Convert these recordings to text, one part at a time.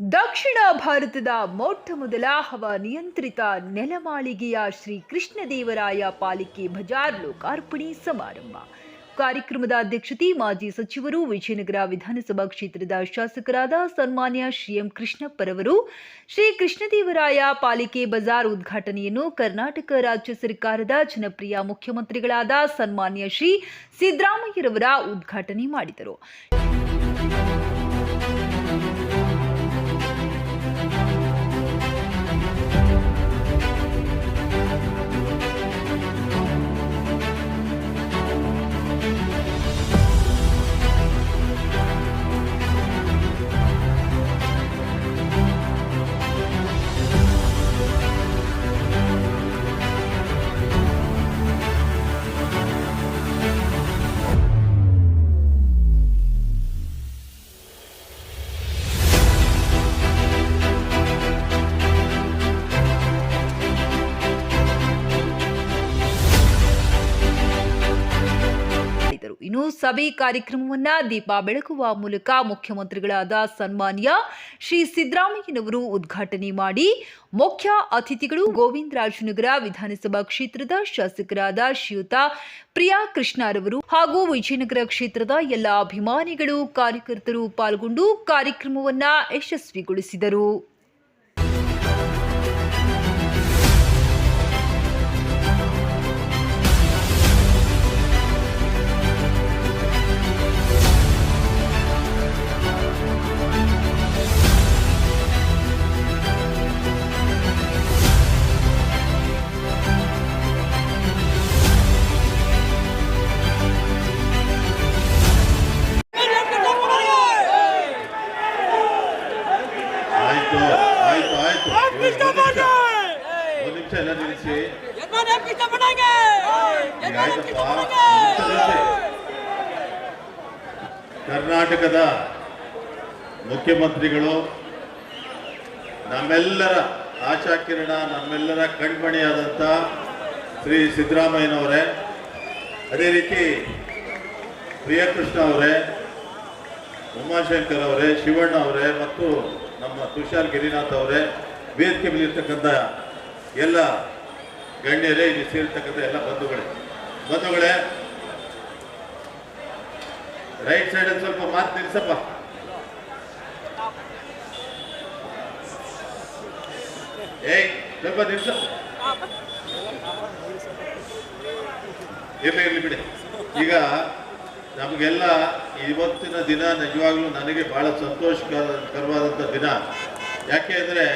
ದಕ್ಷಿಣ ಭಾರತದ ಮೊಟ್ಟ ಮೊದಲ ಹವಾನಿಯಂತ್ರಿತ ನೆಲಮಾಳಿಗೆಯ ಶ್ರೀ ಕೃಷ್ಣದೇವರಾಯ ಪಾಲಿಕೆ ಬಜಾರ್ ಲೋಕಾರ್ಪಣೆ ಸಮಾರಂಭ. ಕಾರ್ಯಕ್ರಮದ ಅಧ್ಯಕ್ಷತೆ ಮಾಜಿ ಸಚಿವರು ವಿಜಯನಗರ ವಿಧಾನಸಭಾ ಕ್ಷೇತ್ರದ ಶಾಸಕರಾದ ಸನ್ಮಾನ್ಯ ಶ್ರೀ ಎಂ ಕೃಷ್ಣಪ್ಪರವರು. ಶ್ರೀ ಕೃಷ್ಣದೇವರಾಯ ಪಾಲಿಕೆ ಬಜಾರ್ ಉದ್ಘಾಟನೆಯನ್ನು ಕರ್ನಾಟಕ ರಾಜ್ಯ ಸರ್ಕಾರದ ಜನಪ್ರಿಯ ಮುಖ್ಯಮಂತ್ರಿಗಳಾದ ಸನ್ಮಾನ್ಯ ಶ್ರೀ ಸಿದ್ದರಾಮಯ್ಯರವರ ಉದ್ಘಾಟನೆ ಮಾಡಿದರು. ಸಭೆ ಕಾರ್ಯಕ್ರಮವನ್ನು ದೀಪ ಬೆಳಗುವ ಮೂಲಕ ಮುಖ್ಯಮಂತ್ರಿಗಳಾದ ಸನ್ಮಾನ್ಯ ಶ್ರೀ ಸಿದ್ದರಾಮಯ್ಯನವರು ಉದ್ಘಾಟನೆ ಮಾಡಿ ಮುಖ್ಯ ಅತಿಥಿಗಳು ಗೋವಿಂದರಾಜನಗರ ವಿಧಾನಸಭಾ ಕ್ಷೇತ್ರದ ಶಾಸಕರಾದ ಶ್ರೀಯುತ ಪ್ರಿಯಾ ಕೃಷ್ಣರವರು ಹಾಗೂ ವಿಜಯನಗರ ಕ್ಷೇತ್ರದ ಎಲ್ಲ ಅಭಿಮಾನಿಗಳು ಕಾರ್ಯಕರ್ತರು ಪಾಲ್ಗೊಂಡು ಕಾರ್ಯಕ್ರಮವನ್ನು ಯಶಸ್ವಿಗೊಳಿಸಿದರು. ಆಯ್ತು ಆಯ್ತು ಎಲ್ಲ. ಕರ್ನಾಟಕದ ಮುಖ್ಯಮಂತ್ರಿಗಳು, ನಮ್ಮೆಲ್ಲರ ಆಶಾಕಿರಣ ನಮ್ಮೆಲ್ಲರ ಕಣ್ಮಣಿಯಾದಂಥ ಶ್ರೀ ಸಿದ್ದರಾಮಯ್ಯನವರೇ, ಅದೇ ರೀತಿ ಪ್ರಿಯಕೃಷ್ಣ ಅವರೇ, ಉಮಾಶಂಕರ್ ಅವರೇ, ಶಿವಣ್ಣ ಅವರೇ ಮತ್ತು ನಮ್ಮ ತುಷಾರ್ ಗಿರಿನಾಥ್ ಅವರೇ ವೇದಿಕೆ ಮೇಲಿರ್ತಕ್ಕಂಥ ಎಲ್ಲ ಗಣ್ಯರೇ, ಇಲ್ಲಿ ಸೇರಿರ್ತಕ್ಕಂಥ ಎಲ್ಲ ಬಂಧುಗಳೇ. ಬಂಧುಗಳೇ ರೈಟ್ ಸೈಡಲ್ಲಿ ಸ್ವಲ್ಪ ಮಾತು ನಿಲ್ಸಪ್ಪ ಏಯ್, ಸ್ವಲ್ಪ ನಿಲ್ಸ. ಇರ್ಲಿ, ಇರಲಿ ಬಿಡಿ. ಈಗ ನಮಗೆಲ್ಲ ಇವತ್ತಿನ ದಿನ ನಿಜವಾಗ್ಲೂ ನನಗೆ ಬಹಳ ಸಂತೋಷಕರವಾದಂಥ ದಿನ. ಯಾಕೆ ಅಂದರೆ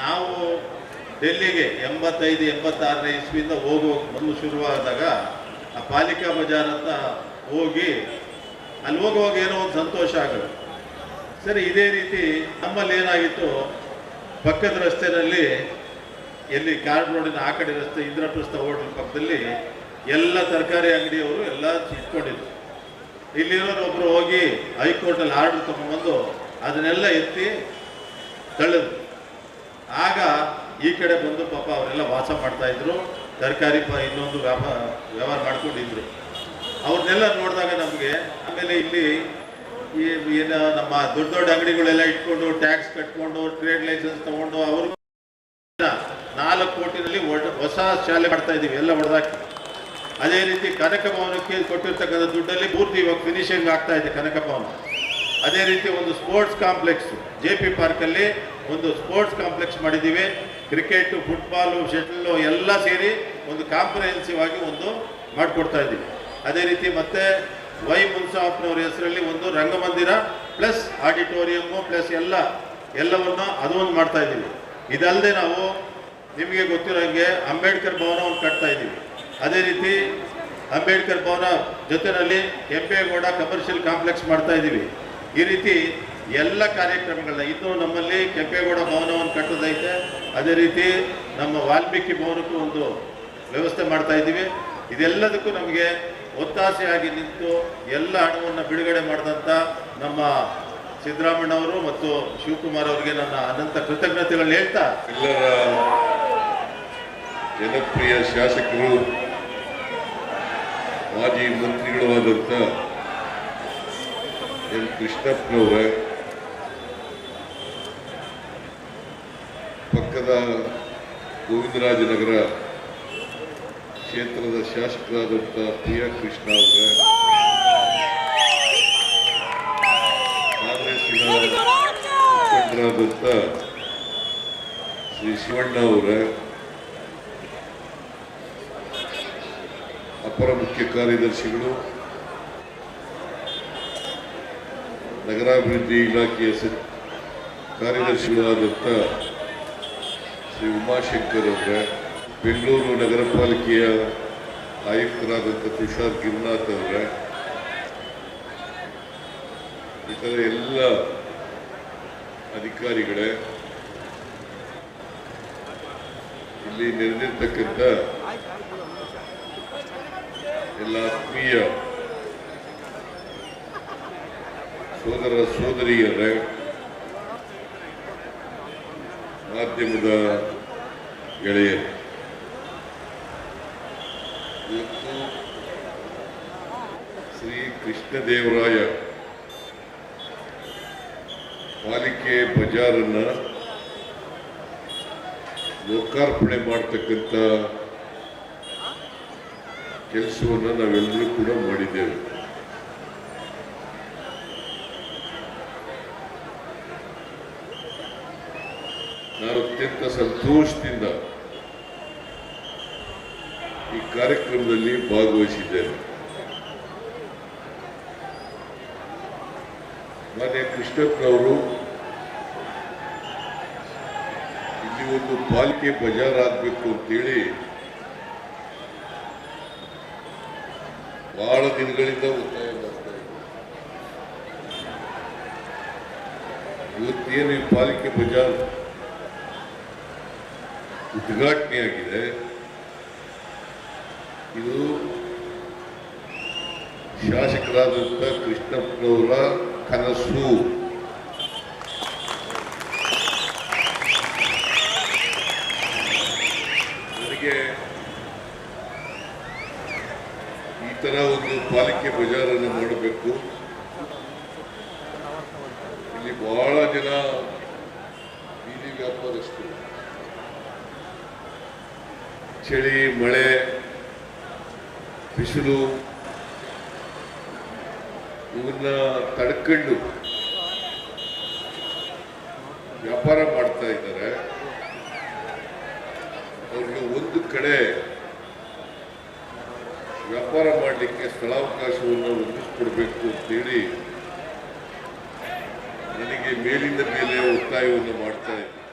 ನಾವು ಡೆಲ್ಲಿಗೆ ಎಂಬತ್ತೈದು, ಎಂಬತ್ತಾರನೇ ಇಸ್ವಿಯಿಂದ ಹೋಗೋ ಮೊದಲು ಶುರುವಾದಾಗ ಆ ಪಾಲಿಕಾ ಬಜಾರ್ ಅಂತ ಹೋಗಿ ಅಲ್ಲಿ ಹೋಗುವಾಗ ಏನೋ ಒಂದು ಸಂತೋಷ ಆಗೋದು. ಸರಿ, ಇದೇ ರೀತಿ ನಮ್ಮಲ್ಲಿ ಏನಾಗಿತ್ತು? ಪಕ್ಕದ ರಸ್ತೆಯಲ್ಲಿ ಎಲ್ಲಿ ಕಾರ್ಡ್ ರೋಡಿನ ಆ ಕಡೆ ರಸ್ತೆ, ಇಂದ್ರಪ್ರಸ್ಥ ಹೋಟೆಲ್ ಪಕ್ಕದಲ್ಲಿ ಎಲ್ಲ ತರಕಾರಿ ಅಂಗಡಿಯವರು ಎಲ್ಲ ಇಟ್ಕೊಂಡಿದ್ರು. ಇಲ್ಲಿರೋರು ಒಬ್ರು ಹೋಗಿ ಹೈಕೋರ್ಟಲ್ಲಿ ಆರ್ಡರ್ ತಗೊಂಡ್ಬಂದು ಅದನ್ನೆಲ್ಲ ಎತ್ತಿ ತಳ್ಳಿದ್ರು. ಆಗ ಈ ಕಡೆ ಬಂದು ಪಾಪ ಅವರೆಲ್ಲ ವಾಸ ಮಾಡ್ತಾ ಇದ್ರು. ತರಕಾರಿ ಪ ಇನ್ನೊಂದು ವ್ಯಾಪಾರ ವ್ಯವಹಾರ ಮಾಡ್ಕೊಂಡಿದ್ರು. ಅವ್ರನ್ನೆಲ್ಲ ನೋಡಿದಾಗ ನಮಗೆ ಆಮೇಲೆ ಇಲ್ಲಿ ಈ ಏನು ನಮ್ಮ ದೊಡ್ಡ ದೊಡ್ಡ ಅಂಗಡಿಗಳೆಲ್ಲ ಇಟ್ಕೊಂಡು ಟ್ಯಾಕ್ಸ್ ಕಟ್ಕೊಂಡು ಟ್ರೇಡ್ ಲೈಸೆನ್ಸ್ ತಗೊಂಡು ಅವ್ರಿಗೂ ನಾಲ್ಕು ಕೋಟಿನಲ್ಲಿ ಹೊಸ ಶಾಲೆ ಮಾಡ್ತಾ ಇದ್ದೀವಿ. ಎಲ್ಲ ಹೊಡೆದಾಕಿ. ಅದೇ ರೀತಿ ಕನಕ ಭವನಕ್ಕೆ ಕೊಟ್ಟಿರ್ತಕ್ಕಂಥ ದುಡ್ಡಲ್ಲಿ ಪೂರ್ತಿ ಇವಾಗ ಫಿನಿಶಿಂಗ್ ಆಗ್ತಾ ಇದೆ ಕನಕ ಭವನ. ಅದೇ ರೀತಿ ಒಂದು ಸ್ಪೋರ್ಟ್ಸ್ ಕಾಂಪ್ಲೆಕ್ಸ್ ಜೆ ಪಿ ಪಾರ್ಕಲ್ಲಿ ಒಂದು ಸ್ಪೋರ್ಟ್ಸ್ ಕಾಂಪ್ಲೆಕ್ಸ್ ಮಾಡಿದ್ದೀವಿ. ಕ್ರಿಕೆಟು ಫುಟ್ಬಾಲು ಶಟ್ಲು ಎಲ್ಲ ಸೇರಿ ಒಂದು ಕಾಂಪ್ರಹೆನ್ಸಿವ್ ಆಗಿ ಒಂದು ಮಾಡಿಕೊಡ್ತಾ ಇದ್ದೀವಿ. ಅದೇ ರೀತಿ ಮತ್ತೆ ವೈ ಮುನ್ಸಾಫ್ನವ್ರ ಹೆಸರಲ್ಲಿ ಒಂದು ರಂಗಮಂದಿರ ಪ್ಲಸ್ ಆಡಿಟೋರಿಯಮ್ಮು ಪ್ಲಸ್ ಎಲ್ಲ, ಎಲ್ಲವನ್ನು ಅದು ಒಂದು ಮಾಡ್ತಾ ಇದ್ದೀವಿ. ಇದಲ್ಲದೆ ನಾವು ನಿಮಗೆ ಗೊತ್ತಿರೋ ಹಾಗೆ ಅಂಬೇಡ್ಕರ್ ಭವನವನ್ನು ಕಟ್ತಾ ಇದ್ದೀವಿ. ಅದೇ ರೀತಿ ಅಂಬೇಡ್ಕರ್ ಭವನ ಜೊತೆಯಲ್ಲಿ ಕೆಂಪೇಗೌಡ ಕಮರ್ಷಿಯಲ್ ಕಾಂಪ್ಲೆಕ್ಸ್ ಮಾಡ್ತಾ ಇದ್ದೀವಿ. ಈ ರೀತಿ ಎಲ್ಲ ಕಾರ್ಯಕ್ರಮಗಳನ್ನ, ಇನ್ನು ನಮ್ಮಲ್ಲಿ ಕೆಂಪೇಗೌಡ ಭವನವನ್ನು ಕಟ್ಟೋದೈತೆ ಅದೇ ರೀತಿ ನಮ್ಮ ವಾಲ್ಮೀಕಿ ಭವನಕ್ಕೂ ಒಂದು ವ್ಯವಸ್ಥೆ ಮಾಡ್ತಾ ಇದ್ದೀವಿ. ಇದೆಲ್ಲದಕ್ಕೂ ನಮಗೆ ಒತ್ತಾಸೆಯಾಗಿ ನಿಂತು ಎಲ್ಲ ಹಣವನ್ನು ಬಿಡುಗಡೆ ಮಾಡಿದಂಥ ನಮ್ಮ ಸಿದ್ದರಾಮಣ್ಣವರು ಮತ್ತು ಶಿವಕುಮಾರ್ ಅವರಿಗೆ ನನ್ನ ಅನಂತ ಕೃತಜ್ಞತೆಗಳನ್ನ ಹೇಳ್ತಾ ಎಲ್ಲರ ಜನಪ್ರಿಯ ಶಾಸಕರು ಮಾಜಿ ಮಂತ್ರಿಗಳು ಆದಂಥ ಎನ್ ಕೃಷ್ಣಪ್ಪನವರ ಪಕ್ಕದ ಗೋವಿಂದರಾಜನಗರ ಕ್ಷೇತ್ರದ ಶಾಸಕರಾದಂಥ ಪ್ರಿಯಾ ಕೃಷ್ಣ ಅವರೇ, ಕಾಂಗ್ರೆಸ್ಸಿನ ಮುಖಂಡರಾದಂಥ ಶ್ರೀ ಶಿವಣ್ಣ ಅವರೇ ಅಪರ ಮುಖ್ಯ ಕಾರ್ಯದರ್ಶಿಗಳು, ನಗರಾಭಿವೃದ್ಧಿ ಇಲಾಖೆಯ ಕಾರ್ಯದರ್ಶಿಗಳಾದಂಥ ಶ್ರೀ ಉಮಾಶಂಕರ್ ಅವರ, ಬೆಂಗಳೂರು ನಗರ ಪಾಲಿಕೆಯ ಆಯುಕ್ತರಾದಂಥ ತುಷಾರ್ ಗಿರ್ನಾಥ್ ಅವರ, ಇತರ ಎಲ್ಲ ಅಧಿಕಾರಿಗಳೇ, ಇಲ್ಲಿ ನೆರೆದಿರ್ತಕ್ಕಂಥ ಆತ್ಮೀಯ ಸೋದರ ಸೋದರಿಯರೇ ಮಾಧ್ಯಮದ ಗೆಳೆಯರು ಇವತ್ತು ಶ್ರೀ ಕೃಷ್ಣದೇವರಾಯ ಪಾಲಿಕೆ ಬಜಾರನ್ನು ಲೋಕಾರ್ಪಣೆ ಮಾಡ್ತಕ್ಕಂಥ ಕೆಲಸವನ್ನು ನಾವೆಲ್ಲರೂ ಕೂಡ ಮಾಡಿದ್ದೇವೆ. ನಾನು ಅತ್ಯಂತ ಸಂತೋಷದಿಂದ ಈ ಕಾರ್ಯಕ್ರಮದಲ್ಲಿ ಭಾಗವಹಿಸಿದ್ದೇನೆ. ಮಾನ್ಯ ಕೃಷ್ಣಪ್ಪನವರು ಇಲ್ಲಿ ಒಂದು ಪಾಲಿಕೆ ಬಜಾರ್ ಆಗಬೇಕು ಅಂತೇಳಿ ಬಹಳ ದಿನಗಳಿಂದ ಒತ್ತಾಯ ಮಾಡ್ತಾ ಇವತ್ತೇನು ಈ ಪಾಲಿಕೆ ಬಜಾರ್ ಉದ್ಘಾಟನೆಯಾಗಿದೆ ಇದು ಶಾಸಕರಾದಂಥ ಕೃಷ್ಣಪ್ಪನವರ ಕನಸು. ನನಗೆ ತರ ಒಂದು ಪಾಲಿಕೆ ಬಜಾರನ್ನು ಮಾಡಬೇಕು. ಇಲ್ಲಿ ಬಹಳ ಜನ ಬೀದಿ ವ್ಯಾಪಾರಸ್ಥರು. ಚಳಿ, ಮಳೆ, ಬಿಸಿಲು ಇವನ್ನ ತಡ್ಕೊಂಡು ವ್ಯಾಪಾರ ಮಾಡ್ತಾ ಇದ್ದಾರೆ. ಅವ್ರಿಗೆ ಒಂದು ಕಡೆ ವ್ಯಾಪಾರ ಮಾಡಲಿಕ್ಕೆ ಸ್ಥಳಾವಕಾಶವನ್ನು ಒದಗಿಸಿಕೊಡಬೇಕು ಅಂತೇಳಿ ನನಗೆ ಮೇಲಿಂದ ಮೇಲೆ ಒತ್ತಾಯವನ್ನು ಮಾಡ್ತಾ ಇದ್ದಾರೆ